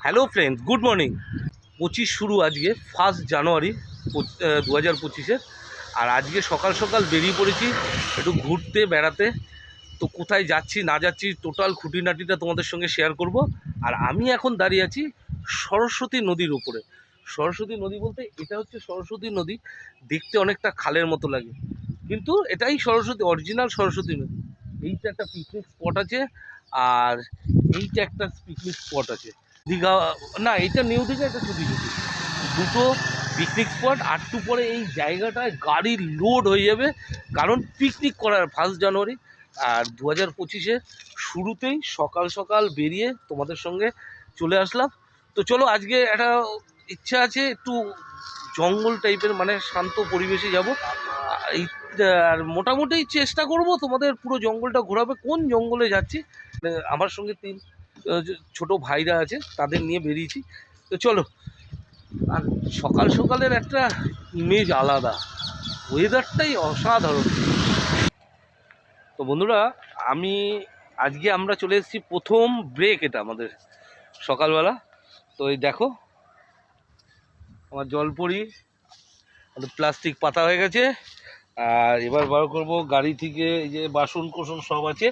Hello friends good morning পঁচিশ শুরু আজকে ফার্স্ট জানুয়ারি দু হাজার পঁচিশে। আর আজকে সকাল সকাল বেরিয়ে পড়েছি, একটু ঘুরতে, বেড়াতে। তো কোথায় যাচ্ছি, না যাচ্ছি টোটাল খুঁটিনাটিটা তোমাদের সঙ্গে শেয়ার করব। আর আমি এখন দাঁড়িয়ে আছি সরস্বতী নদীর উপরে। সরস্বতী নদী বলতে এটা হচ্ছে সরস্বতী নদী, দেখতে অনেকটা খালের মতো লাগে। কিন্তু এটাই সরস্বতী অরিজিনাল সরস্বতী নদী। এইটা একটা পিকনিক স্পট আছে, আর এইটা একটা পিকনিক স্পট আছে। দীঘা, না এটা নিউ দীঘা এটা ছুটি ছুটি। দুটো পিকনিক স্পট আর টু পরে এই জায়গাটায় গাড়ি লোড হয়ে যাবে, কারণ পিকনিক করার ফার্স্ট জানুয়ারি। আর দু হাজার পঁচিশে শুরুতেই সকাল সকাল বেরিয়ে তোমাদের সঙ্গে চলে আসলাম। তো চলো, আজকে একটা ইচ্ছা আছে, একটু জঙ্গল টাইপের মানে শান্ত পরিবেশে যাব। আর মোটামুটি চেষ্টা করব তোমাদের পুরো জঙ্গলটা ঘোরাবে। কোন জঙ্গলে যাচ্ছি? মানে আমার সঙ্গে তিন ছোট ভাইরা আছে, তাদের নিয়ে বেরিয়েছি। তো চলো, আর সকাল সকালের একটা ইমেজ আলাদা। ওয়েদারটাই অসাধারণ। তো বন্ধুরা, আমি আজকে আমরা চলে এসেছি প্রথম ব্রেক এটা আমাদের সকালবেলা। তো এই দেখো, আমার জলপরি, আমাদের প্লাস্টিক পাতা হয়ে গেছে। আর এবার বার করব গাড়ি থেকে, এই যে বাসন কোসন সব আছে।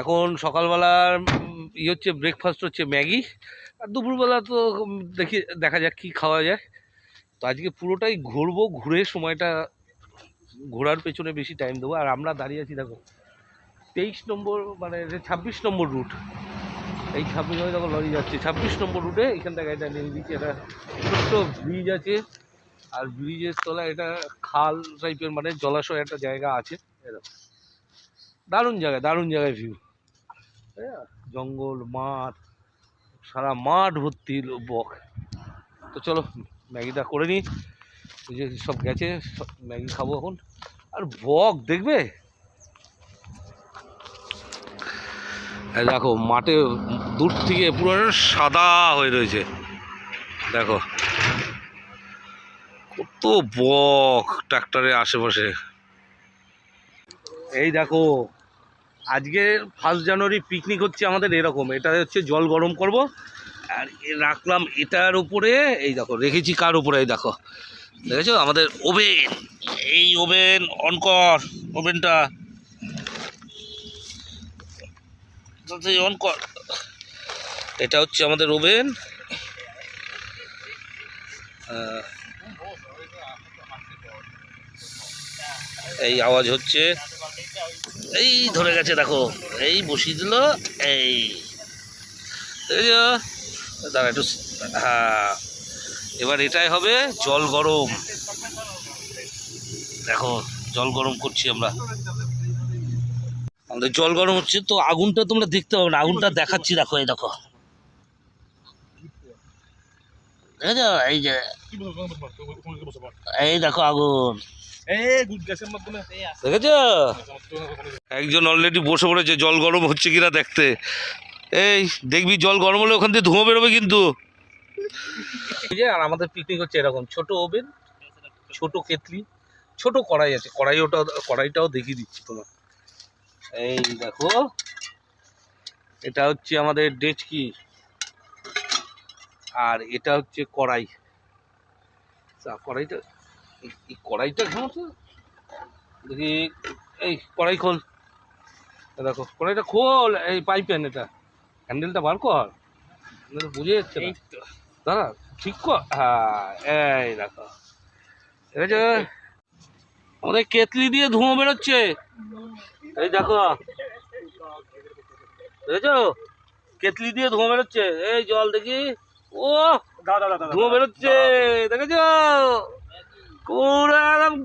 এখন সকালবেলার ই হচ্ছে ব্রেকফাস্ট হচ্ছে ম্যাগি। আর দুপুরবেলা তো দেখি, দেখা যাক কী খাওয়া যায়। তো আজকে পুরোটাই ঘুরবো, ঘুরে সময়টা ঘোরার পেছনে বেশি টাইম দেবো। আর আমরা দাঁড়িয়ে আছি, দেখো, তেইশ নম্বর মানে ছাব্বিশ নম্বর রুট এই ছাব্বিশ নম্বর দেখো, লরি যাচ্ছে। ছাব্বিশ নম্বর রুটে এখান থেকে এটা নিয়ে দিচ্ছি একটা ছোট্ট ব্রিজ আছে। আর ব্রিজের তলায় এটা খাল টাইপের মানে জলাশয় একটা জায়গা আছে। এরকম দারুণ জায়গায় দারুণ জায়গায় ভিউ জঙ্গল মাঠ সারা মাঠ ভর্তি বক। তো চলো ম্যাগিটা করে নিই ওই যে সব গেছে সব ম্যাগি খাব এখন। আর বক দেখবে? দেখো মাঠে দূর থেকে পুরো সাদা হয়ে রয়েছে। দেখো। কত বক ট্রাক্টরের আশেপাশে। এই দেখো, আজকে ফার্স্ট জানুয়ারি পিকনিক হচ্ছে আমাদের এরকম। এটা হচ্ছে জল গরম করব। আর রাখলাম এটার উপরে, এই দেখো, রেখেছি কার উপরে, এই দেখো। দেখেছ? আমাদের ওভেন। এই ওভেন অন কর, ওভেনটা। অন কর। এটা হচ্ছে আমাদের ওভেন। এই আওয়াজ হচ্ছে। এই ধরে গেছে, দেখো। এই বসিয়ে দিল, এই। দাঁড়া একটু হ্যাঁ। এবার এটাই হবে জল গরম। দেখো, জল গরম করছি আমরা। আমাদের জল গরম হচ্ছে, তো আগুনটা তোমরা দেখতে পাবে না। আগুনটা দেখাচ্ছি, দেখো, এই দেখো। এই যে, এই দেখো আগুন। দেখেছ? একজন অলরেডি বসে পড়েছে জল গরম হচ্ছে কিনা দেখতে। এই দেখবি জল গরম হলে ওখান থেকে ধোঁয়া বেরোবে কিন্তু। আর আমাদের পিকনিক হচ্ছে এরকম ছোট ওভেন ছোট কেতলি ছোট কড়াই আছে। কড়াই ওটা কড়াইটাও দেখিয়ে দিচ্ছি তোমার এই দেখো এটা হচ্ছে আমাদের ডেচকি। আর এটা হচ্ছে কড়াই। কড়াইটা এই- কড়াইটা ঘামো তো দেখি এই কড়াই খোল। দেখো কড়াইটা খোল এই পাইপেন এটা হ্যান্ডেলটা বার কর। বুঝে যাচ্ছে না। দাঁড়া ঠিক কর। হ্যাঁ এই দেখো। ঠিক আছে আমাদের কেতলি দিয়ে ধোঁয়া বেরোচ্ছে। এই দেখো। দেখেছ? কেতলি দিয়ে ধোঁয়া বেরোচ্ছে। এই জল দেখি। ও ধোঁয়া বেরোচ্ছে। দেখেছ?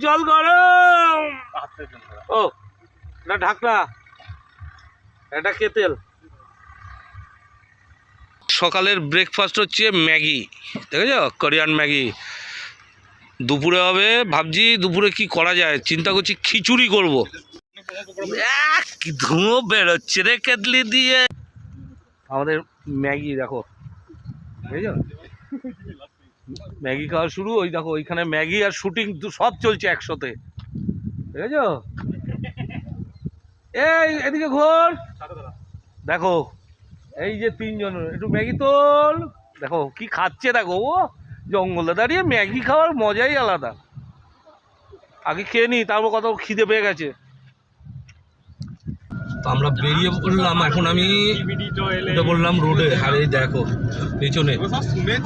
জল গরম। ও এটা ঢাকনা। এটা কেতেল সকালের ব্রেকফাস্ট হচ্ছে ম্যাগি। দেখেছ? Korean Maggi. দুপুরে হবে ভাবছি দুপুরে কি করা যায়? চিন্তা করছি খিচুড়ি করব। ধুঁয়ো বেরোচ্ছে রে কেতলি দিয়ে। আমাদের ম্যাগি দেখো। বুঝেছ? ম্যাগি খাওয়া শুরু, ওই দেখো ওইখানে ম্যাগি আর শুটিং সব চলছে একসাথে। দেখেছ? এই, এদিকে ঘোর। দেখো, এই যে তিনজন, একটু ম্যাগি তোল। দেখো, কি খাচ্ছে দেখো, ও, জঙ্গলে দাঁড়িয়ে ম্যাগি খাওয়ার মজাই আলাদা। আগে খেয়ে নি, তারপর কত খিদে পেয়ে গেছে। তো আমরা বেরিয়ে পড়লাম, এখন আমি এটা বললাম রোডে। আর এই দেখো, পেছনে।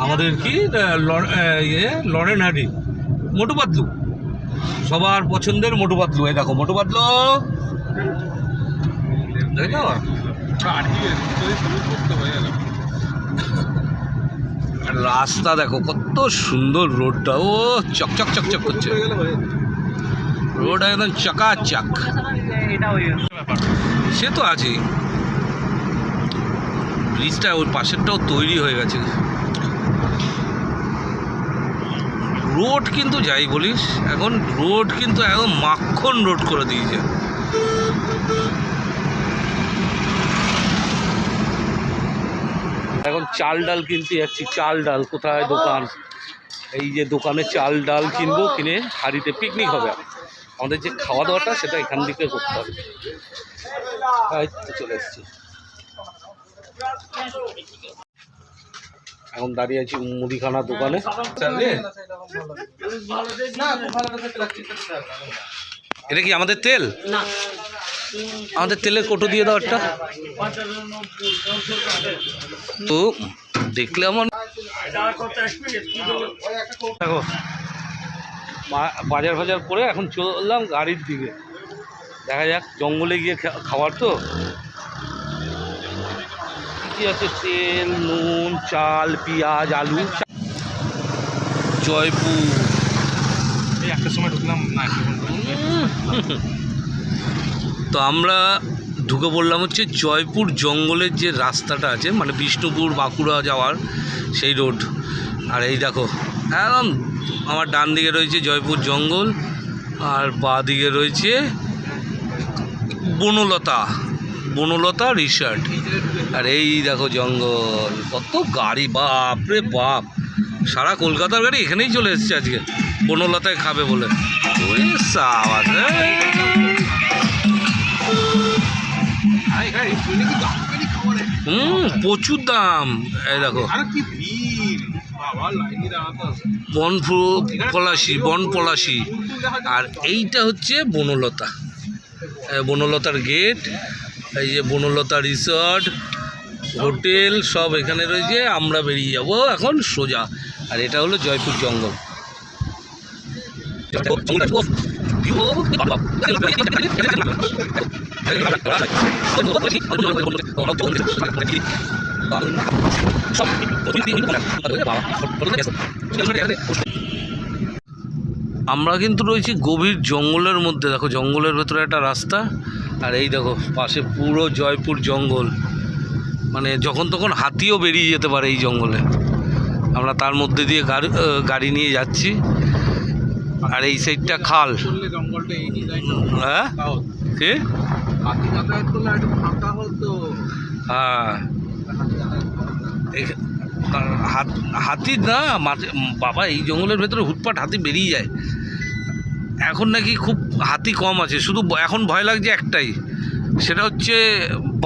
আমাদের কি ইয়ে লরেন হাডি মোটু পাতলু সবার পছন্দের মোটু পাতলু এই দেখো মোটু পাতলু দেখো আর রাস্তা দেখো, কত সুন্দর রোডটা। ও চকচক চকচক করছে। রোড একদম চকাচক। সে তো আছেই। ব্রিজটা ওর পাশেরটাও তৈরি হয়ে গেছে। রোড কিন্তু যাই বলিস, এখন রোড কিন্তু একদম মাখন রোড করে দিয়েছে। এখন চাল ডাল কিনতে যাচ্ছি, চাল ডাল, কোথায় দোকান? এই যে দোকানে চাল ডাল কিনবো, কিনে হাড়িতে পিকনিক হবে। আমাদের যে খাওয়া দাওয়াটা, সেটা এখান থেকে করতে হবে। এই তো চলে এসেছি। এখন দাঁড়িয়ে আছি মুদিখানা দোকানে। এটা কি আমাদের তেল? আমাদের তেলের কোটো দিয়ে দাও একটা। তো দেখলে আমার বাজার ফাজার করে এখন চললাম গাড়ির দিকে। দেখা যাক, জঙ্গলে গিয়ে খাবার তো। কি আছে? তেল, নুন, চাল, পেঁয়াজ, আলু। জয়পুর। এই একটা সময় ঢুকলাম, না তো আমরা ঢুকে পড়লাম হচ্ছে জয়পুর জঙ্গলের যে রাস্তাটা আছে মানে বিষ্ণুপুর, বাঁকুড়া যাওয়ার সেই রোড। আর এই দেখো, একদম আমার ডান দিকে রয়েছে জয়পুর জঙ্গল, আর বাঁ দিকে রয়েছে বনলতা বনলতা রিসর্ট। আর এই দেখো জঙ্গল কত গাড়ি বাপ রে বাপ। সারা কলকাতার গাড়ি এখানেই চলে এসছে আজকে বনলতায় খাবে বলে। সাবাস হুম প্রচুর দাম। এই দেখো। বন পলাশি বন পলাশি আর এইটা হচ্ছে বনলতা। বনলতার গেট, এই যে বনলতা রিসর্ট, হোটেল, সব এখানে রয়েছে, আমরা বেরিয়ে যাব এখন সোজা। আর এটা হলো জয়পুর জঙ্গল। আমরা কিন্তু রয়েছি গভীর জঙ্গলের মধ্যে। দেখো জঙ্গলের ভেতরে একটা রাস্তা। আর এই দেখো পাশে পুরো জয়পুর জঙ্গল। মানে যখন তখন হাতিও বেরিয়ে যেতে পারে এই জঙ্গলে। আমরা তার মধ্যে দিয়ে গাড়ি গাড়ি নিয়ে যাচ্ছি। আর এই সাইডটা খাল। হ্যাঁ? কে? হ্যাঁ। হাতি না। বাবা, এই জঙ্গলের ভেতরে হুটপাট হাতি বেরিয়ে যায়। এখন নাকি খুব হাতি কম আছে, শুধু এখন ভয় লাগছে একটাই, সেটা হচ্ছে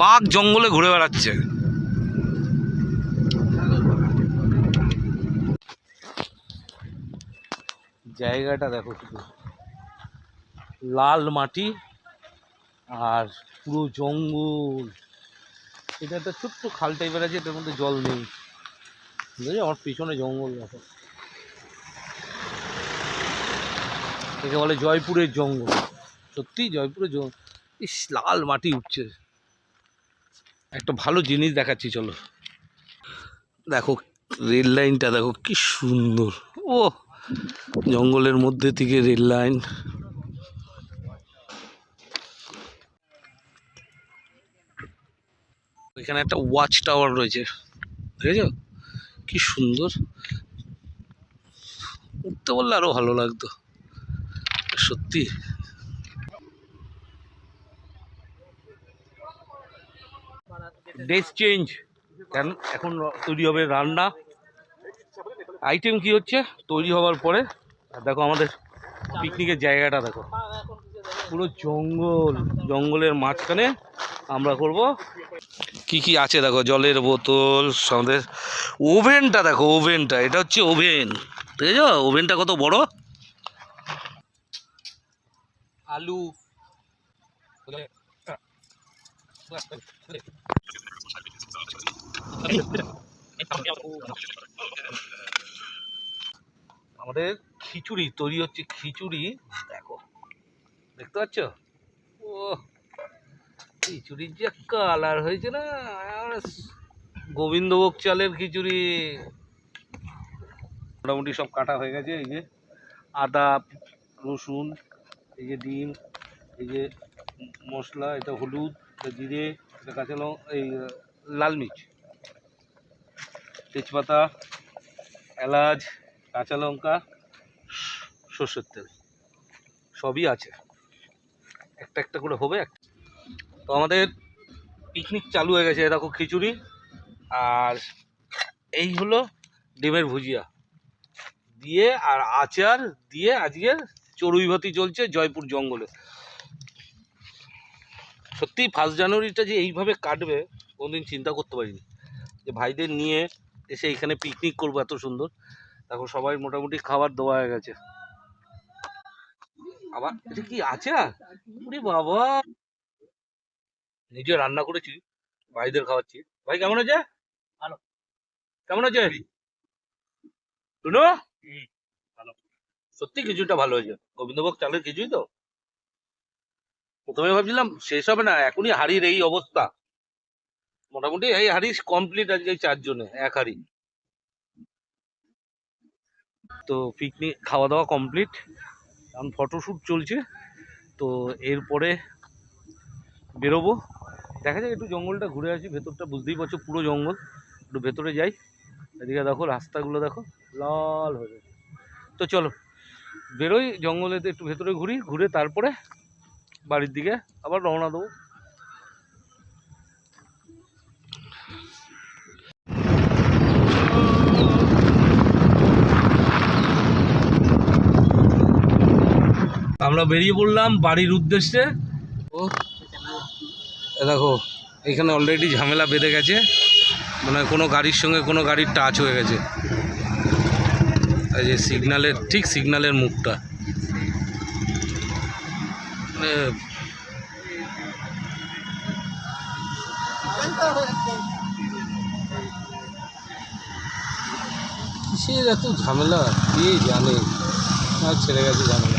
বাঘ জঙ্গলে ঘুরে বেড়াচ্ছে। জায়গাটা দেখো শুধু। লাল মাটি আর পুরো জঙ্গল। এটা একটা ছোট্ট খাল টাইপের আছে, এটার মধ্যে জল নেই। আমার পিছনে জঙ্গল দেখো। একে বলে জয়পুরের জঙ্গল। সত্যি জয়পুরের জঙ্গল। ইস, লাল মাটি উঠছে। একটা ভালো জিনিস দেখাচ্ছি, চলো। দেখো, রেল লাইনটা দেখো, কি সুন্দর। ও জঙ্গলের মধ্যে থেকে রেল লাইন। এখানে একটা ওয়াচ টাওয়ার রয়েছে। দেখেছ? কি সুন্দর। উঠতে বললে আরও ভালো লাগতো। সত্যি। ড্রেস চেঞ্জ এখন তৈরি হবে রান্না। আইটেম কি হচ্ছে? তৈরি হওয়ার পরে। দেখো আমাদের পিকনিকের জায়গাটা দেখো। পুরো জঙ্গল। জঙ্গলের মাঝখানে আমরা করব কি কি আছে? দেখো, জলের বোতল, আমাদের ওভেনটা দেখো, ওভেনটা। এটা হচ্ছে ওভেন। ঠিক আছে ওভেনটা কত বড়? আলু। আমাদের খিচুড়ি, তৈরি হচ্ছে খিচুড়ি। দেখো। দেখতে পাচ্ছ? ও খিচুড়ির যে কালার হয়েছে না? গোবিন্দভোগ চালের খিচুড়ি। মোটামুটি সব কাটা হয়ে গেছে, এই যে আদা, রসুন, এই যে ডিম, এই যে মশলা, এটা হলুদ, এটা জিরে, এটা কাঁচা লঙ্কা এই, লাল মির্চ, তেজপাতা, এলাচ, কাঁচা লঙ্কা, সর্ষের তেল, সবই আছে। একটা একটা করে হবে তো আমাদের পিকনিক চালু হয়ে গেছে, দেখো খিচুড়ি আর এই হলো ডিমের ভুজিয়া। দিয়ে আর আচার দিয়ে আজকে চড়ুইভাতি চলছে জয়পুর জঙ্গলে। সত্যি ফার্স্ট জানুয়ারিটা যে এইভাবে কাটবে, কোনোদিন চিন্তা করতে পারিনি। যে ভাইদের নিয়ে এসে এখানে পিকনিক করব এত সুন্দর। দেখো সবাই মোটামুটি খাবার দেওয়া হয়ে গেছে। আবার এটা কি আচার? বাবা! নিজে রান্না করেছি ভাইদের খাওয়াচ্ছি। ভাই কেমন আছে? ভালো। কেমন আছে? শুনো ভালো। সত্যি কিছুটা ভালো হয়েছে। গোবিন্দভোগ চালের কিছুই তো? প্রথমে ভাবছিলাম শেষ হবে না এখনই হাড়ির এই অবস্থা। মোটামুটি এই হাড়ি কমপ্লিট আজকে চারজনে এক হাড়ি। তো পিকনিক খাওয়া দাওয়া কমপ্লিট এখন ফটোশ্যুট চলছে। তো এরপরে বেরোবো। দেখা যাক, একটু জঙ্গলটা ঘুরে আসি, ভেতরটা বুঝতেই পারছ, পুরো জঙ্গল। একটু ভেতরে যাই, এদিকে দেখো, রাস্তাগুলো দেখো, লাল হয়ে তো চলো, বেরোই জঙ্গলেতে, একটু ভেতরে ঘুরি, ঘুরে তারপরে বাড়ির দিকে আবার রওনা দেবো। আমরা বেরিয়ে পড়লাম বাড়ির উদ্দেশ্যে। ও দেখো, এখানে অলরেডি ঝামেলা বেঁধে গেছে। মানে কোনো গাড়ির সঙ্গে কোনো গাড়ির টাচ হয়ে গেছে। এই যে সিগন্যালের ঠিক সিগনালের মুখটা। মানে কিসের এত ঝামেলা? কে জানে? আর ছেড়ে গেছে ঝামেলা?